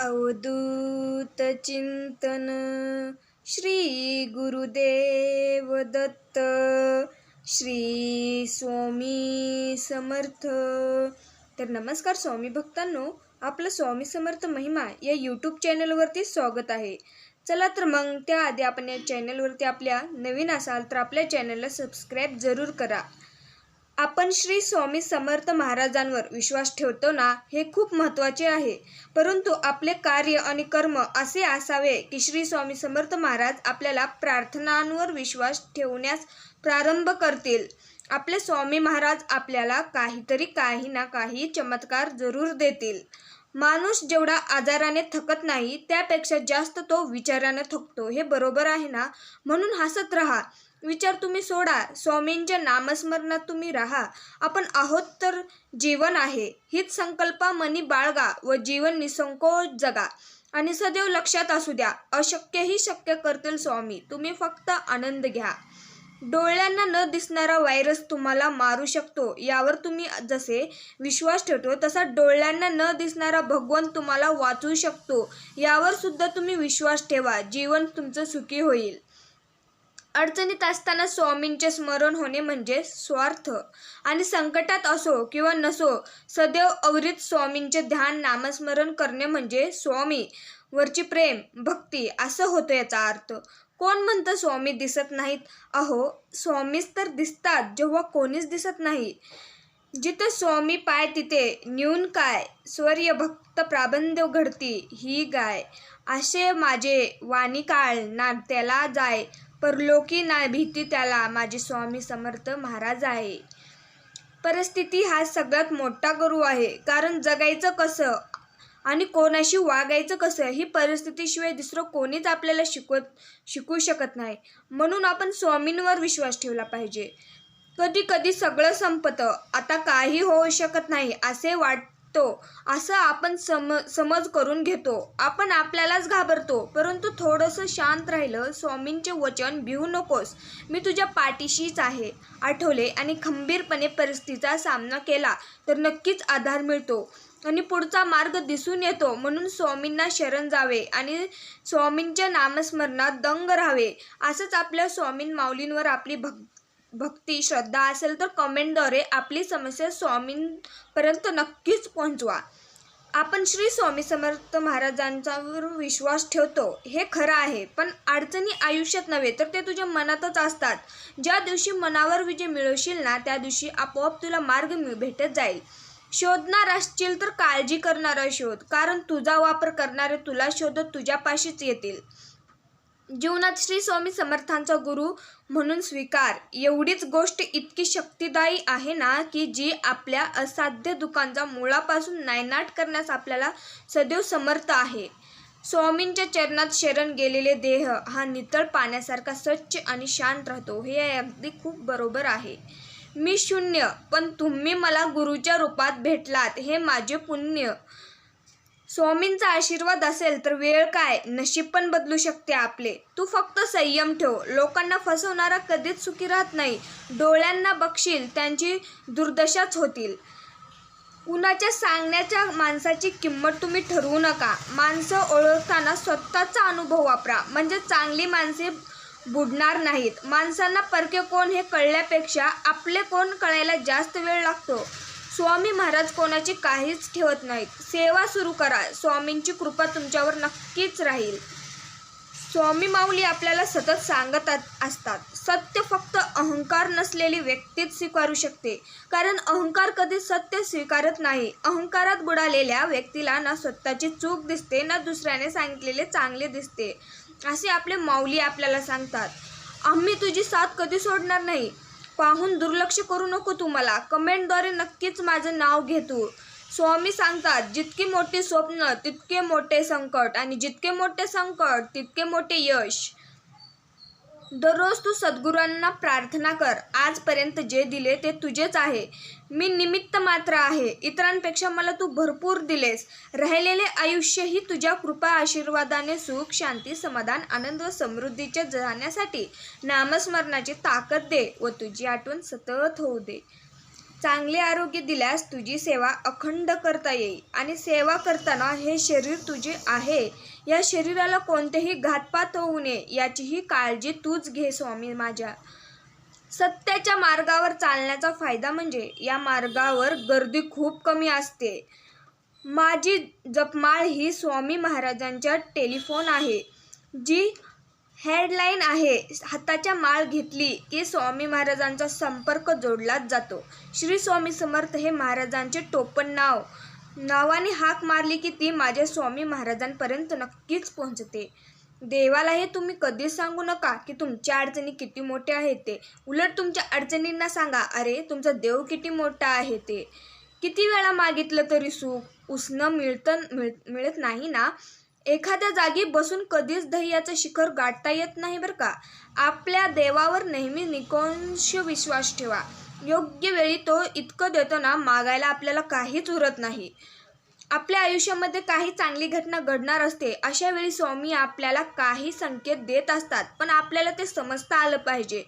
अवधूत चिंतन श्री गुरुदेव दत्त श्री स्वामी समर्थ. तर नमस्कार स्वामी भक्तांनो आपलं स्वामी समर्थ महिमा या यूट्यूब चॅनलवरती स्वागत आहे. चला तर मग त्याआधी आपण या चॅनलवरती आपल्या नवीन असाल तर आपल्या चॅनलला सबस्क्राईब जरूर करा. आपण श्री स्वामी समर्थ महाराजांवर विश्वास ठेवतो ना हे खूप महत्त्वाचे आहे. परंतु आपले कार्य आणि कर्म असे असावे की श्री स्वामी समर्थ महाराज आपल्याला प्रार्थनांवर विश्वास ठेवण्यास प्रारंभ करतील. आपले स्वामी महाराज आपल्याला काहीतरी काही ना काही चमत्कार जरूर देतील. माणूस जेवढा आजाराने थकत नाही त्यापेक्षा जास्त तो विचाराने थकतो. हे बरोबर आहे ना? म्हणून हसत राहा. विचार तुम्ही सोडा. स्वामींच्या नामस्मरणात तुम्ही राहा. आपण आहोत तर जीवन आहे. हीच संकल्पा मनी बाळगा व जीवन निसंकोच जगा. आणि सदैव लक्षात असू द्या. अशक्यही शक्य करतील स्वामी. तुम्ही फक्त आनंद घ्या. डोळ्यांना न दिसणारा व्हायरस तुम्हाला मारू शकतो. यावर तुम्ही जसे विश्वास ठेवतो तसा डोळ्यांना न दिसणारा भगवंत तुम्हाला वाचवू शकतो. यावर सुद्धा तुम्ही विश्वास ठेवा. जीवन तुमचं सुखी होईल. अडचणीत असताना स्वामींचे स्मरण होणे म्हणजे स्वार्थ. आणि संकटात असो किंवा नसो सदैव अवरीत स्वामींचे ध्यान नामस्मरण करणे म्हणजे स्वामी वरची प्रेम भक्ती असं होतं याचा अर्थ. कोण म्हणतं स्वामी दिसत नाहीत? अहो स्वामीच तर दिसतात जेव्हा कोणीच दिसत नाही. जिथे स्वामी पाय तिथे न्यून काय? स्वर्य भक्त प्राबंध घडती ही गाय. असे माझे वाणी काळ ना त्याला जाय. परलोकी ना भीती त्याला माझे स्वामी समर्थ महाराज आहे. परिस्थिती हा सगळ्यात मोठा गुरु आहे. कारण जगायचं कसं आणि कोणाशी वागायचं कसं ही परिस्थितीशिवाय दुसरं कोणीच आपल्याला शिकवत शिकवू शकत नाही. म्हणून आपण स्वामींवर विश्वास ठेवला पाहिजे. कधी कधी सगळं संपतं. आता काही होऊ शकत नाही असे वाट वाटतो असं आपण सम समज करून घेतो. आपण आपल्यालाच घाबरतो. परंतु थोडंसं शांत राहिलं स्वामींचे वचन भिवू नकोस. मी तुझ्या पाठीशीच आहे आठवले आणि खंबीरपणे परिस्थितीचा सामना केला तर नक्कीच आधार मिळतो. आणि पुढचा मार्ग दिसून येतो. म्हणून स्वामींना शरण जावे आणि स्वामींच्या नामस्मरणात दंग राहावे. असंच आपल्या स्वामीं माऊलींवर आपली भक् भक्ती श्रद्धा असेल तर कमेंटद्वारे आपली समस्या स्वामींपर्यंत नक्कीच पोहोचवा. आपण श्री स्वामी समर्थ महाराजांच्यावर विश्वास ठेवतो. हे खरं आहे. पण अडचणी आयुष्यात नव्हे तर ते तुझ्या मनातच असतात. ज्या दिवशी मनावर विजय मिळवशील ना त्या दिवशी आपोआप तुला मार्ग भेटत जाईल. शोधणार असशील तर काळजी करणारा शोध. कारण तुझा वापर करणारे तुला शोधत तुझ्यापाशीच येतील. जीवनात श्री स्वामी समर्थांचा गुरु म्हणून स्वीकार. एवढीच गोष्ट इतकी शक्तिदायी आहे ना की जी आपल्या असाध्य दुःखांचा मुळापासून नायनाट करण्यास आपल्याला सदैव समर्थ आहे. स्वामींच्या चरणात शरण गेलेले देह हा नितळ पाण्यासारखा स्वच्छ आणि शांत राहतो. हे अगदी खूप बरोबर आहे. मी शून्य पण तुम्ही मला गुरुच्या रूपात भेटलात हे माझे पुण्य. स्वामींचा आशीर्वाद असेल तर वेळ काय? नशीब पण बदलू शकते आपले. तू फक्त संयम ठेव. लोकांना फसवणारा कधीच सुखी राहत नाही. डोळ्यांना बघशील त्यांची दुर्दशाच होतील. कुणाच्या सांगण्याच्या माणसाची किंमत तुम्ही ठरवू नका. माणसं ओळखताना स्वतःचा अनुभव वापरा. म्हणजे चांगली माणसे बुडणार नाहीत. माणसांना परके कोण हे कळल्यापेक्षा आपले कोण कळायला जास्त वेळ लागतो? स्वामी महाराज कोणाची काहीच ठेवत नाहीत. सेवा सुरू करा. स्वामींची कृपा तुमच्यावर नक्कीच राहील. स्वामी माऊली आपल्याला सतत सांगत असतात. सत्य फक्त अहंकार नसलेली व्यक्तीच स्वीकारू शकते. कारण अहंकार कधी सत्य स्वीकारत नाही. अहंकारात बुडालेल्या व्यक्तीला ना स्वतःची चूक दिसते ना दुसऱ्याने सांगितलेले चांगले दिसते. असे आपले माऊली आपल्याला सांगतात. आम्ही तुझी साथ कधी सोडणार नाही. पाहून दुर्लक्ष करू नको तुम्हाला. कमेंटद्वारे नक्कीच माझं नाव घे तू. स्वामी सांगतात जितकी मोठी स्वप्न तितके मोठे संकट. आणि जितके मोठे संकट तितके मोठे यश. दररोज तू सद्गुरूंना प्रार्थना कर. आजपर्यंत जे दिले ते तुझेच आहे. मी निमित्त मात्र आहे. इतरांपेक्षा मला तू भरपूर दिलेस. राहिलेले आयुष्यही तुझ्या कृपा आशीर्वादाने सुख शांती समाधान आनंद व समृद्धीचे जाण्यासाठी नामस्मरणाची ताकद दे व तुझी आठवण सतत होऊ दे. चांगले आरोग्य दिल्यास तुझी सेवा अखंड करता येईल आणि सेवा करताना हे शरीर तुझे आहे. या शरीराला कोणतेही घातपात होऊ नये याचीही काळजी तूच घे स्वामी माझ्या. सत्याच्या मार्गावर चालण्याचा फायदा म्हणजे या मार्गावर गर्दी खूप कमी असते. माझी जपमाळ ही स्वामी महाराजांच्या टेलिफोन आहे. जी हेडलाईन आहे हाताच्या माळ घेतली की स्वामी महाराजांचा संपर्क जोडलाच जातो. श्री स्वामी समर्थ हे महाराजांचे टोपण नाव नावाने हाक मारली की ती माझ्या स्वामी महाराजांपर्यंत नक्कीच पोहोचते. देवाला हे तुम्ही कधीच सांगू नका की तुमच्या अडचणी किती मोठ्या आहेत ते. उलट तुमच्या अडचणींना सांगा अरे तुमचा देव किती मोठा आहे ते. किती वेळा मागितलं तरी सुख? उसनं मिळतं मिळ मिळत नाही ना? एखाद्या जागी बसून कधीच ध्येयाचं शिखर गाठता येत नाही बरं का. आपल्या देवावर नेहमी निकोंश विश्वास ठेवा. योग्य वेळी तो इतकं देतो ना मागायला आपल्याला काहीच उरत नाही. आपल्या आयुष्यामध्ये काही चांगली घटना घडणार असते. अशा वेळी स्वामी आपल्याला काही संकेत देत असतात पण आपल्याला ते समजता आलं पाहिजे.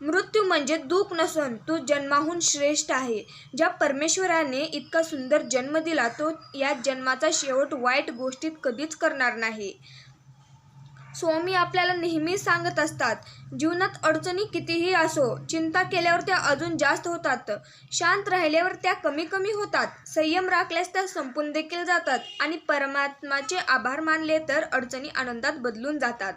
मृत्यू म्हणजे दुःख नसून तू जन्माहून श्रेष्ठ आहे. ज्या परमेश्वराने इतका सुंदर जन्म दिला तो या जन्माचा शेवट वाईट गोष्टीत कधीच करणार नाही. स्वामी आपल्याला नेहमी सांगत असतात जीवनात अडचणी कितीही असो चिंता केल्यावर त्या अजून जास्त होतात. शांत राहिल्यावर त्या कमी कमी होतात. संयम राखल्यास त्या संपून देखील जातात आणि परमात्माचे आभार मानले तर अडचणी आनंदात बदलून जातात.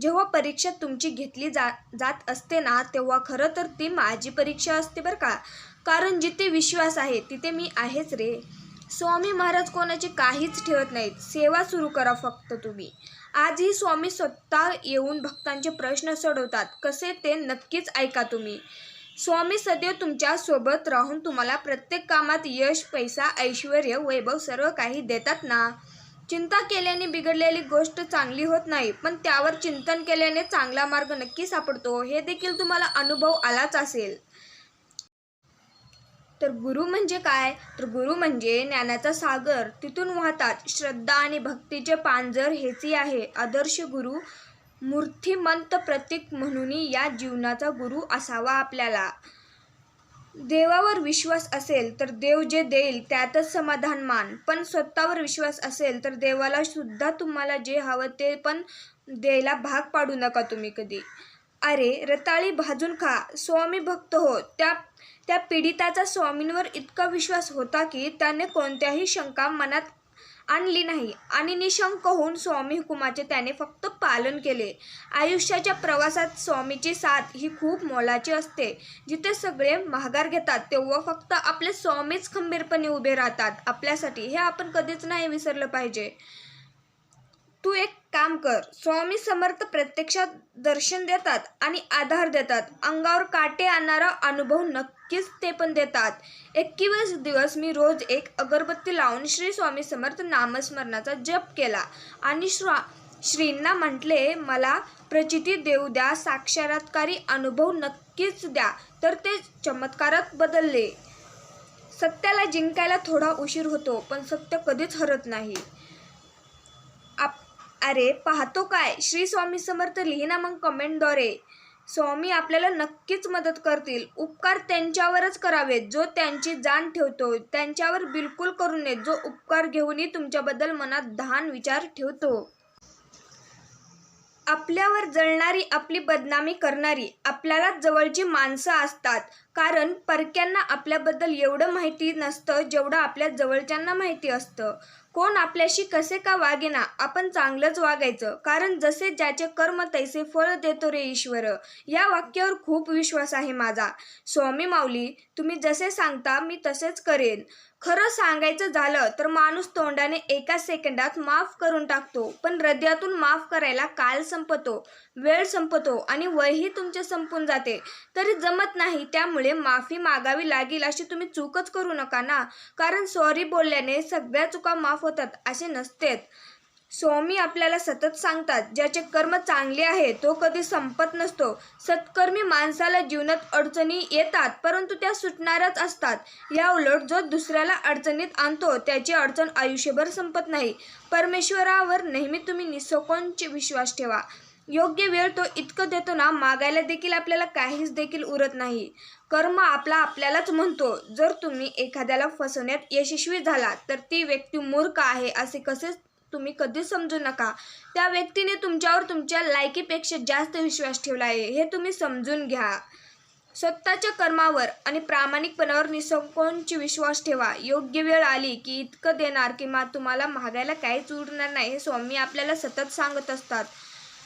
जेव्हा परीक्षा तुमची घेतली जा जात असते ना तेव्हा खरं तर ती माझी परीक्षा असते बरं का. कारण जिथे विश्वास आहे तिथे मी आहेच रे. स्वामी महाराज कोणाची काहीच ठेवत नाहीत. सेवा सुरू करा फक्त तुम्ही. आजही स्वामी स्वतः येऊन भक्तांचे प्रश्न सोडवतात. कसे ते नक्कीच ऐका तुम्ही. स्वामी सदैव तुमच्यासोबत राहून तुम्हाला प्रत्येक कामात यश पैसा ऐश्वर वैभव सर्व काही देतात ना. चिंता केल्याने बिघडलेली गोष्ट चांगली होत नाही पण त्यावर चिंतन केल्याने चांगला मार्ग नक्की सापडतो. हे देखील तुम्हाला अनुभव आलाच असेल. तर गुरु म्हणजे काय? तर गुरु म्हणजे ज्ञानाचा सागर. तिथून वाहतात श्रद्धा आणि भक्तीचे पांजर हेची आहे. आदर्श गुरु मूर्तिमंत प्रतीक म्हणून या जीवनाचा गुरु असावा आपल्याला. देवावर विश्वास असेल तर देव जे देईल त्यातच समाधान मान. पण स्वतःवर विश्वास असेल तर देवाला सुद्धा तुम्हाला जे हवं ते पण द्यायला भाग पाडू नका तुम्ही कधी. अरे रताळी भाजून खा. स्वामी भक्त हो. त्या त्या पीडिताचा स्वामींवर इतका विश्वास होता की त्याने कोणत्याही शंका मनात आणली नाही. आणि निशंक होऊन स्वामी हुकुमाचे त्याने फक्त पालन केले. आयुष्याच्या प्रवासात स्वामीची साथ ही खूप मोलाची असते. जिथे सगळे माघार घेतात तेव्हा फक्त आपले स्वामीच खंबीरपणे उभे राहतात. आपल्यासाठी हे आपण कधीच नाही विसरलं पाहिजे. तू एक काम कर. स्वामी समर्थ प्रत्यक्षात दर्शन देतात आणि आधार देतात. अंगावर काटे आणणारा अनुभव नक्कीच ते पण देतात. एकवीस दिवस मी रोज एक अगरबत्ती लावून श्री स्वामी समर्थ नामस्मरणाचा जप केला. आणि श्वा श्रींना म्हटले मला प्रचिती देऊ द्या साक्षात्कारी अनुभव नक्कीच द्या. तर ते चमत्कारात बदलले. सत्याला जिंकायला थोडा उशीर होतो पण सत्य कधीच हरत नाही. आप अरे पाहतो काय? श्री स्वामी समर्थ लिहिना मग कमेंटद्वारे स्वामी आपल्याला नक्कीच मदत करतील. उपकार त्यांच्यावरच करावेत. जो त्यांची जाण ठेवतो त्यांच्यावर बिलकुल करू नये जो उपकार घेऊनही तुमच्याबद्दल मनात दहान विचार ठेवतो. आपल्यावर जळणारी आपली बदनामी करणारी आपल्याला जवळची माणसं असतात. कारण परक्यांना आपल्याबद्दल एवढं माहिती नसतं जेवढं आपल्या जवळच्यांना माहिती असतं. कोण आपल्याशी कसे का वागेना आपण चांगलंच वागायचं. कारण जसे ज्याचे कर्म तैसे फळ देतो रे ईश्वर. या वाक्यावर खूप विश्वास आहे माझा. स्वामी माऊली तुम्ही जसे सांगता मी तसेच करेन. खरं सांगायचं झालं तर माणूस तोंडाने एका सेकंदात माफ करून टाकतो. पण हृदयातून माफ करायला काल संपतो वेळ संपतो आणि वयही तुमचे संपून जाते. तरी जमत नाही त्यामुळे माफी मागावी लागेल अशी तुम्ही चूकच करू नका ना. कारण सॉरी बोलल्याने सगळ्या चुका माफ होतात असे नसतेत. स्वामी आपल्याला सतत सांगतात ज्याचे कर्म चांगले आहे तो कधी संपत नसतो. सत्कर्मी माणसाला जीवनात अडचणी येतात परंतु त्या सुटणारच असतात. या उलट जो दुसऱ्याला अडचणीत आणतो त्याची अडचण आयुष्यभर संपत नाही. परमेश्वरावर नेहमी तुम्ही निसकोंच विश्वास ठेवा. योग्य वेळ तो इतकं देतो ना मागायला देखील आपल्याला काहीच देखील उरत नाही. कर्म आपला आपल्यालाच म्हणतो जर तुम्ही एखाद्याला फसवण्यात यशस्वी झाला तर ती व्यक्ती मूर्ख आहे असे कसेच तुम्ही कधीच समजू नका. त्या व्यक्तीने तुमच्यावर तुमच्या लायकीपेक्षा जास्त विश्वास ठेवला आहे. हे तुम्ही समजून घ्या. स्वतःच्या कर्मावर आणि प्रामाणिकपणावर निसंकोच विश्वास ठेवा. योग्य वेळ आली की इतकं देणार की तुम्हाला महागायला काहीच उरणार नाही हे स्वामी आपल्याला सतत सांगत असतात.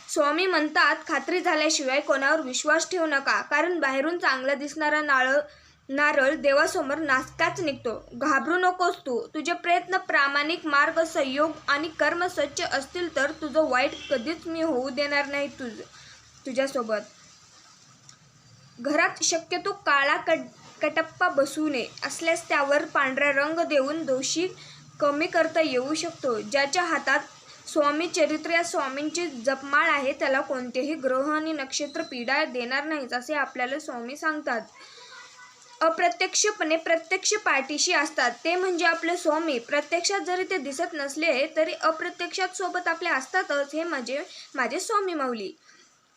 स्वामी म्हणतात खात्री झाल्याशिवाय कोणावर विश्वास ठेवू नका. कारण बाहेरून चांगला दिसणारा नाळं नारळ देवासमोर नासकाच निघतो. घाबरू नकोस तू. तुझे प्रयत्न प्रामाणिक मार्ग संयोग आणि कर्म स्वच्छ असतील तर तुझं वाईट कधीच मी होऊ देणार नाही तुझ तुझ्यासोबत. घरात शक्यतो काळा कट कटप्पा बसू नये. असल्यास त्यावर पांढरा रंग देऊन दोषी कमी करता येऊ शकतो. ज्याच्या हातात स्वामी चरित्र या स्वामींची जपमाळ आहे त्याला कोणतेही ग्रह आणि नक्षत्र पीडा देणार नाहीत असे आपल्याला स्वामी सांगतात. अप्रत्यक्षपणे प्रत्यक्ष पाठीशी असतात. ते म्हणजे आपले स्वामी. प्रत्यक्षात जरी ते दिसत नसले तरी अप्रत्यक्षात सोबत आपले असतातच हे म्हणजे माझे स्वामी माऊली.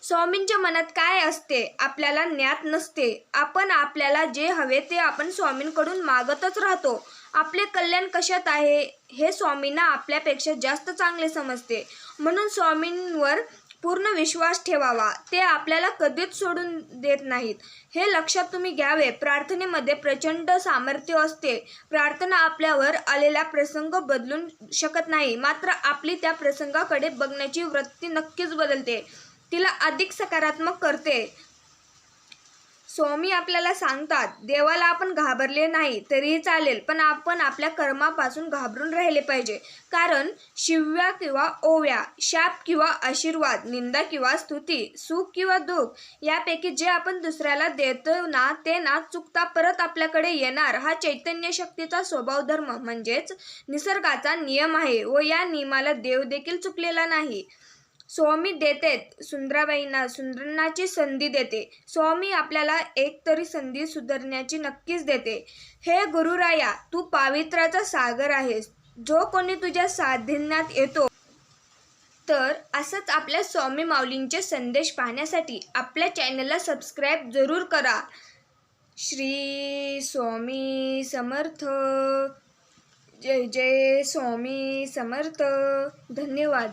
स्वामींच्या मनात काय असते? आपल्याला ज्ञात नसते. आपण आपल्याला जे हवे ते आपण स्वामींकडून मागतच राहतो. आपले कल्याण कशात आहे? हे स्वामींना आपल्यापेक्षा जास्त चांगले समजते. म्हणून स्वामींवर पूर्ण विश्वास ठेवावा. ते आपल्याला कधीच सोडून देत नाहीत. हे लक्षात तुम्ही घ्यावे. प्रार्थनेमध्ये प्रचंड सामर्थ्य असते. प्रार्थना आपल्यावर आलेला प्रसंग बदलून शकत नाही. मात्र आपली त्या प्रसंगाकडे बघण्याची वृत्ती नक्कीच बदलते. तिला अधिक सकारात्मक करते. स्वामी आपल्याला सांगतात देवाला आपण घाबरले नाही तरीही चालेल पण आपण आपल्या कर्मापासून घाबरून राहिले पाहिजे. कारण शिव्या किंवा ओव्या शाप किंवा आशीर्वाद निंदा किंवा स्तुती सुख किंवा दुःख यापैकी जे आपण दुसऱ्याला देतो ना ते ना चुकता परत आपल्याकडे येणार. हा चैतन्य शक्तीचा स्वभाव धर्म म्हणजेच निसर्गाचा नियम आहे व या नियमाला देव देखील चुकलेला नाही. स्वामी देतेत सुंदराबाईंना सुंदरनाची संधी देते. स्वामी आपल्याला एक तरी संधी सुधारण्याची नक्कीच देते. हे गुरुराया तू पावित्र्याचा सागर आहेस. जो कोणी तुझ्या साधिन्यात येतो तर असंच आपल्या स्वामी माऊलींचे संदेश पाहण्यासाठी आपल्या चॅनलला सबस्क्राईब जरूर करा. श्री स्वामी समर्थ. जय जय स्वामी समर्थ. धन्यवाद.